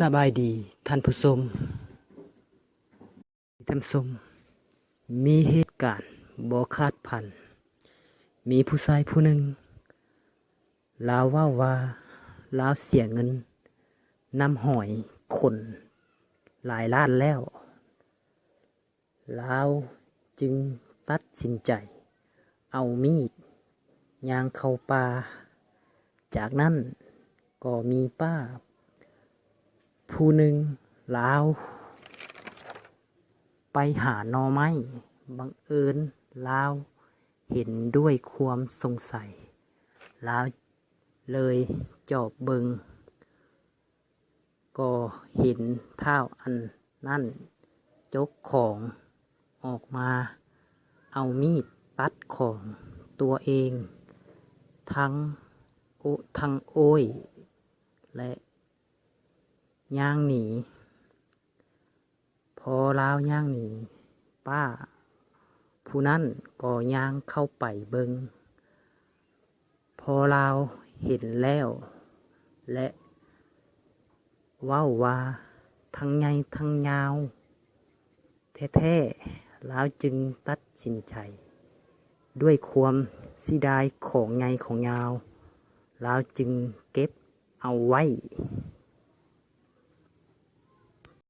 สบายดีท่านผู้ชมท่านผู้ชม มีเหตุการณ์บ่คาดพัน มีผู้ชายผู้หนึ่งลาวว่าว่าลาวเสียเงินนำหอยคนหลายล้านแล้วลาวจึงตัดสินใจ เอามีดยางเข้าป่าจากนั้นก็มีป้า ผู้หนึ่งลาว ไปหาหนอไม้บังเอิญลาว เห็นด้วยความสงสัยลาวเลยจอบเบิง ก็เห็นเท้าอันนั่น จกของออกมา เอามีดตัดของตัวเอง ทั้งโอทั้งโอ้ยและ ย่างหนี พอลาวย่างหนี ป้า ผู้นั้นก็ย่างเข้าไปเบิง พอลาวเห็นแล้ว และว้าว่า ทั้งใหญ่ทั้งยาว แท้ๆลาวจึงตัดสินใจ ด้วยความสิดายของไงของยาวลาวจึงเก็บเอาไว้